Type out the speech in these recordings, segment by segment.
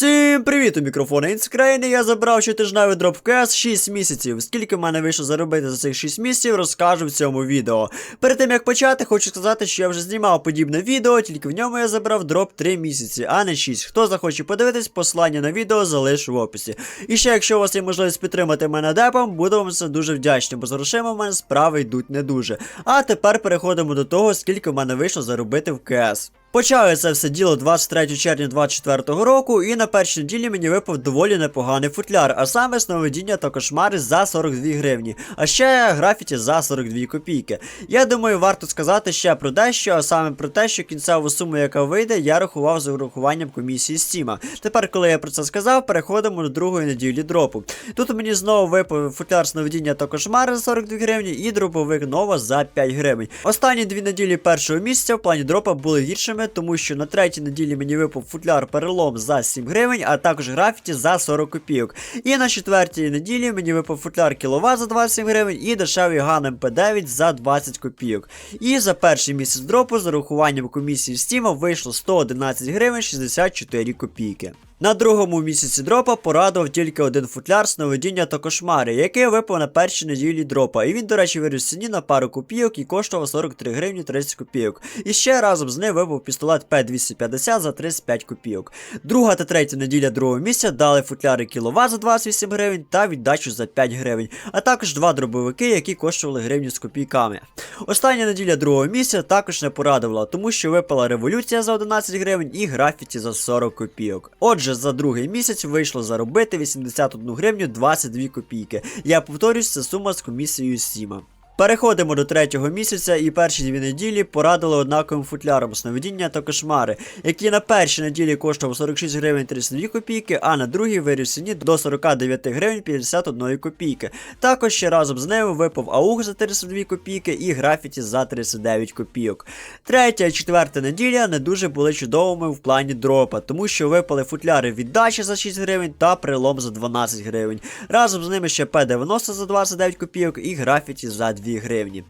Всім привіт у мікрофона Інскрайн, я забрав щотижневий дроп КС 6 місяців. Скільки в мене вийшло заробити за цих 6 місяців, розкажу в цьому відео. Перед тим як почати, хочу сказати, що я вже знімав подібне відео, тільки в ньому я забрав дроп 3 місяці, а не 6. Хто захоче подивитись, послання на відео залишу в описі. І ще, якщо у вас є можливість підтримати мене депом, буду вам це дуже вдячний, бо з грошима в мене справи йдуть не дуже. А тепер переходимо до того, скільки в мене вийшло заробити в КС. Почав я це все діло 23 червня 24 року, і на першій неділі мені випав доволі непоганий футляр, а саме сновидіння та кошмари за 42 гривні, а ще графіті за 42 копійки. Я думаю, варто сказати ще про дещо, а саме про те, що кінцеву суму, яка вийде, я рахував за урахуванням комісії Стіма. Тепер, коли я про це сказав, переходимо до другої неділі дропу. Тут мені знову випав футляр сновидіння та кошмари за 42 гривні і дроповик нова за 5 гривень. Останні дві неділі першого місяця в плані дропа були гіршими тому що на третій неділі мені випав футляр перелом за 7 гривень, а також графіті за 40 копійок. І на четвертій неділі мені випав футляр кіловат за 27 гривень і дешевий ган МП9 за 20 копійок. І за перший місяць дропу з урахуванням комісії Steam вийшло 111 гривень 64 копійки. На другому місяці дропа порадував тільки один футляр сновидіння та кошмари, який випав на першій неділі дропа. І він, до речі, виріс ціні на пару копійок і коштував 43 гривні 30 копійок. І ще разом з ним випав пістолет П250 за 35 копійок. Друга та третя неділя другого місяця дали футляри кіловат за 28 гривень та віддачу за 5 гривень, а також два дробовики, які коштували гривню з копійками. Остання неділя другого місяця також не порадувала, тому що випала революція за 11 гривень і графіті за 40 копійок. Отже, за другий місяць вийшло заробити 81 гривню 22 копійки. Я повторюсь, це сума з комісією Сіма. Переходимо до третього місяця, і перші дві неділі порадили однаковим футляром сновидіння та кошмари, які на першій неділі коштував 46 гривень 32 копійки, а на другій виріс ціні до 49 гривень 51 копійки. Також ще разом з ними випав аух за 32 копійки і графіті за 39 копійок. Третя і четверта неділя не дуже були чудовими в плані дропа, тому що випали футляри віддачі за 6 гривень та прилом за 12 гривень. Разом з ними ще П90 за 29 копійок і графіті за 2 гривні.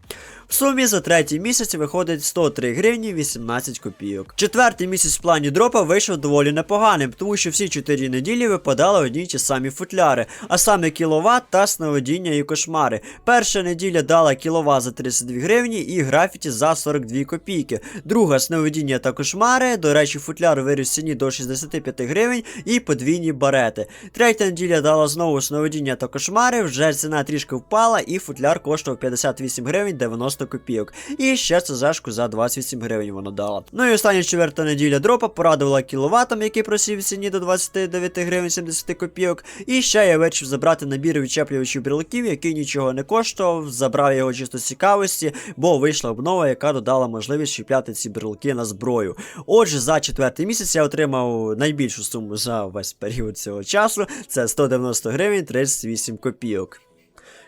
В сумі за третій місяць виходить 103 гривні 18 копійок. Четвертий місяць в плані дропа вийшов доволі непоганим, тому що всі 4 неділі випадали одні й ті самі футляри, а саме кіловат та сновидіння і кошмари. Перша неділя дала кіловат за 32 гривні і графіті за 42 копійки. Друга сновидіння та кошмари, до речі, футляр виріс ціні до 65 гривень і подвійні барети. Третя неділя дала знову сновидіння та кошмари, вже ціна трішки впала, і футляр коштував 58 гривень 90 копійок. І ще ЦЗшку за 28 гривень вона дала. Ну і остання четверта неділя дропа порадувала кіловатом, який просів в ціні до 29 гривень 70 копійок. І ще я вирішив забрати набір відчеплювачів брелків, який нічого не коштував, забрав його чисто з цікавості, бо вийшла обнова, яка додала можливість чіпляти ці брелки на зброю. Отже, за четвертий місяць я отримав найбільшу суму за весь період цього часу. Це 190 гривень 38 копійок.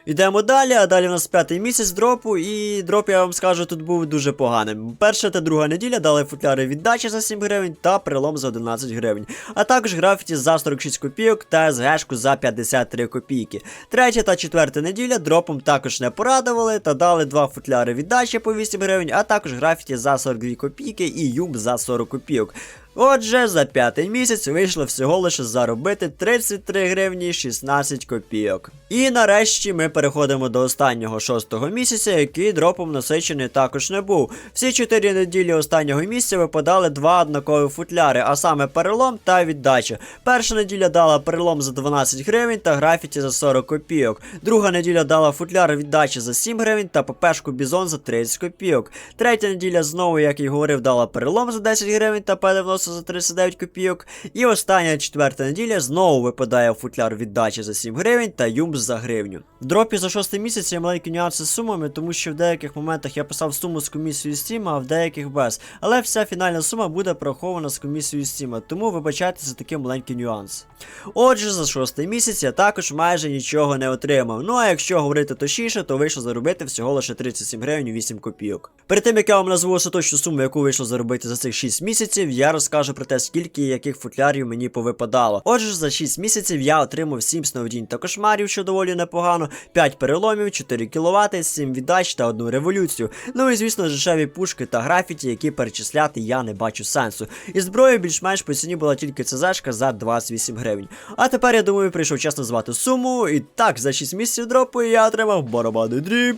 Йдемо далі, а далі у нас п'ятий місяць дропу, і дроп, я вам скажу, тут був дуже поганим. Перша та друга неділя дали футляри віддачі за 7 гривень та прилом за 11 гривень, а також графіті за 46 копійок та СГшку за 53 копійки. Третя та четверта неділя дропом також не порадували та дали два футляри віддачі по 8 гривень, а також графіті за 42 копійки і юмб за 40 копійок. Отже, за п'ятий місяць вийшло всього лише заробити 33 гривні 16 копійок. І нарешті ми переходимо до останнього шостого місяця, який дропом насичений також не був. Всі 4 неділі останнього місяця випадали два однакові футляри, а саме перелом та віддача. Перша неділя дала перелом за 12 гривень та графіті за 40 копійок. Друга неділя дала футляр віддачі за 7 гривень та ППшку бізон за 30 копійок. Третя неділя знову, як і говорив, дала перелом за 10 гривень та П90 за 39 копійок. І остання четверта неділя знову випадає футляр віддачі за 7 гривень та юмб за гривню. В дропі за 6 місяць є маленькі нюанси з сумами, тому що в деяких моментах я писав суму з комісією Steam, а в деяких без. Але вся фінальна сума буде порахована з комісією Steam, тому вибачайте за такий маленький нюанс. Отже, за 6 місяць я також майже нічого не отримав. Ну а якщо говорити точніше, то вийшло заробити всього лише 37 гривень 8 копійок. Перед тим як я вам назву остаточну суму, яку вийшло заробити за цих 6 місяців, я розкажу розкажу про те, скільки яких футлярів мені повипадало. Отже, за 6 місяців я отримав 7 сновидінь та кошмарів, що доволі непогано, 5 переломів, 4 кВт, 7 віддач та одну революцію. Ну і звісно, дешеві пушки та графіті, які перечисляти я не бачу сенсу. І зброя більш-менш по ціні була тільки ЦЗшка за 28 гривень. А тепер я думаю, прийшов час назвати суму. І так, за 6 місяців дропу я отримав барабанний дріб.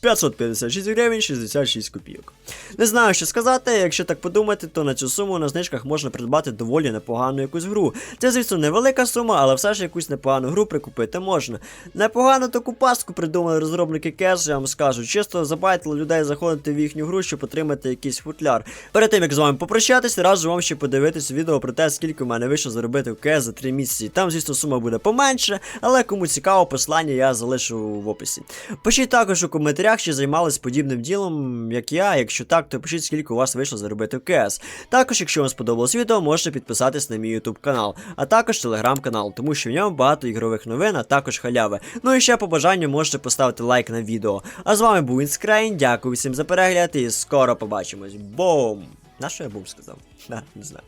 556 гривень 66 копійок. Не знаю, що сказати, якщо так подумати, то на цю суму на знижках можна придбати доволі непогану якусь гру. Це, звісно, невелика сума, але все ж якусь непогану гру прикупити можна. Непогано таку пастку придумали розробники КЕС, я вам скажу. Чисто забайтили людей заходити в їхню гру, щоб отримати якийсь футляр. Перед тим як з вами попрощатись, раджу вам ще подивитись відео про те, скільки в мене вийшло заробити в КЕС за 3 місяці. Там, звісно, сума буде поменше, але кому цікаво, послання я залишу в описі. Пишіть також у коментарях, чи займались подібним ділом, як я. Якщо так, то пишіть, скільки у вас вийшло заробити в КС. Також, якщо вам сподобалось відео, можете підписатись на мій YouTube канал, а також телеграм-канал, тому що в ньому багато ігрових новин, а також халяви. Ну і ще по бажанню можете поставити лайк на відео. А з вами був Інскрейн, дякую всім за перегляд і скоро побачимось. Бум! На що я бум сказав? Не знаю.